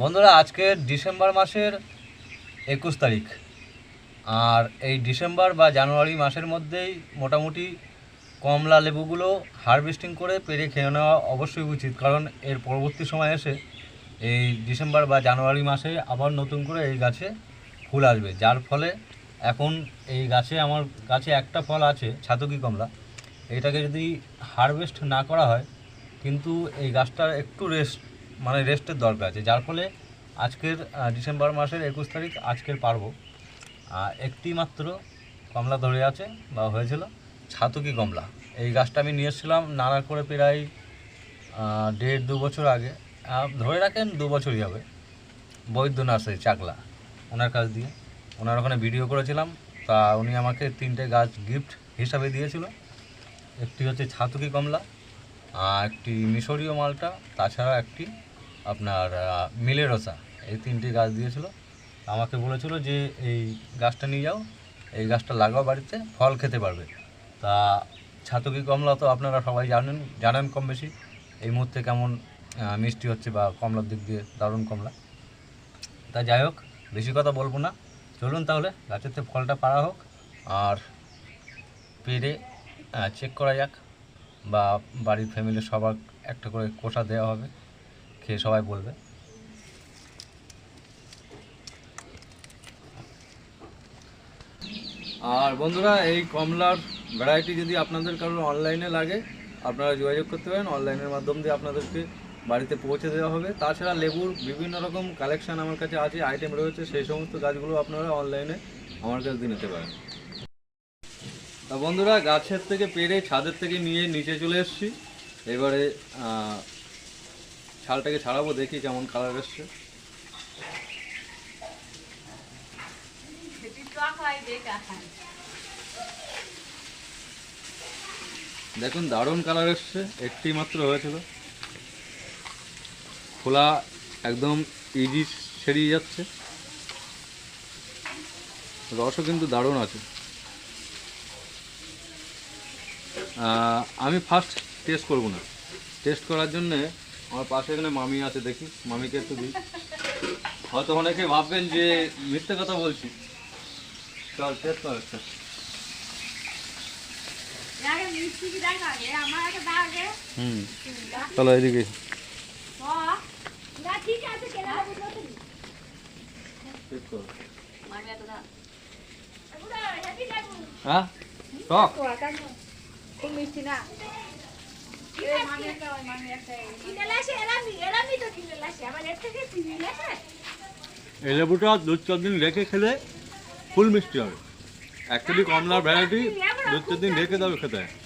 বন্ধুরা, আজকে ডিসেম্বর মাসের একুশ তারিখ। আর এই ডিসেম্বর বা জানুয়ারি মাসের মধ্যেই মোটামুটি কমলা লেবুগুলো হারভেস্টিং করে পেরে খেয়ে নেওয়া অবশ্যই উচিত, কারণ এর পরবর্তী সময় এসে এই ডিসেম্বর বা জানুয়ারি মাসে আবার নতুন করে এই গাছে ফুল আসবে। যার ফলে এখন এই গাছে আমার গাছে একটা ফল আছে, ছাতকি কমলা। এটাকে যদি হারভেস্ট না করা হয়, কিন্তু এই গাছটার একটু রেস্ট মানে রেস্টের দরকার আছে। যার ফলে আজকের ডিসেম্বর মাসের একুশ তারিখ আজকের পারব। একটি মাত্র কমলা ধরে আছে, বা হয়েছিল ছাতুকি কমলা। এই গাছটা আমি নিয়ে এসেছিলাম নানা করে প্রায় দেড় দু বছর আগে। ধরে রাখেন দু বছরই হবে। বৈদ্য নার্সারি, চাকলা, ওনার কাছ দিয়ে। ওনার ওখানে ভিডিও করেছিলাম। তা উনি আমাকে তিনটে গাছ গিফট হিসাবে দিয়েছিল। একটি হচ্ছে ছাতুকি কমলা একটি মিশরীয় মালটা, তাছাড়া একটি আপনার মিলেরসা এই তিনটি গাছ দিয়েছিল। আমাকে বলেছিল যে এই গাছটা নিয়ে যাও, এই গাছটা লাগাও বাড়িতে, ফল খেতে পারবে। তা ছাতকি কমলা তো আপনারা সবাই জানেন জানেন কম বেশি। এই মুহূর্তে কেমন মিষ্টি হচ্ছে বা কমলার দিক দিয়ে দারুণ কমলা। তা যাই হোক, বেশি কথা বলব না। চলুন তাহলে, গাছেতে ফলটা পাড়া হোক, আর পেরে চেক করা যাক। বা বাড়ির ফ্যামিলির সবার একটা করে কোষা দেওয়া হবে, খেয়ে সবাই বলবে। আর বন্ধুরা, এই কমলার ভ্যারাইটি যদি আপনাদের কারোর অনলাইনে লাগে, আপনারা যোগাযোগ করতে পারেন। অনলাইনের মাধ্যম দিয়ে আপনাদেরকে বাড়িতে পৌঁছে দেওয়া হবে। তাছাড়া লেবুর বিভিন্ন রকম কালেকশান আমার কাছে আছে আইটেম রয়েছে, সেই সমস্ত গাছগুলো আপনারা অনলাইনে আমার কাছে দিয়ে নিতে পারেন। তা বন্ধুরা গাছের থেকে পেরে ছাদের থেকে নিয়ে নিচে চলে এসেছি। এবারে ছালটাকে ছাড়াবো দেখি কেমন কালার এসছে। দেখুন দারুণ কালার এসছে একটি মাত্র হয়েছিল। খোলা একদম ইজি সেরিয়ে যাচ্ছে। রসও কিন্তু দারুণ আছে। আমি ফার্স্ট টেস্ট করব না। টেস্ট করার জন্যে আমার পাশে এখানে মামি আছে দেখি। মামিকে একটু দিই। হয়তো অনেকে ভাববেন যে মিথ্যে কথা বলছি। চল টেস্ট কর একটা। হুম। চলো এদিকে। ঠিক আছে হ্যাঁ? টক খুব মিষ্টি না এই লেবুটা দু চার দিন রেখে খেলে ফুল মিষ্টি হবে। অ্যাকচুয়ালি কমলার ভ্যারাইটি দু চার দিন রেখে দেবে খেতে। হয়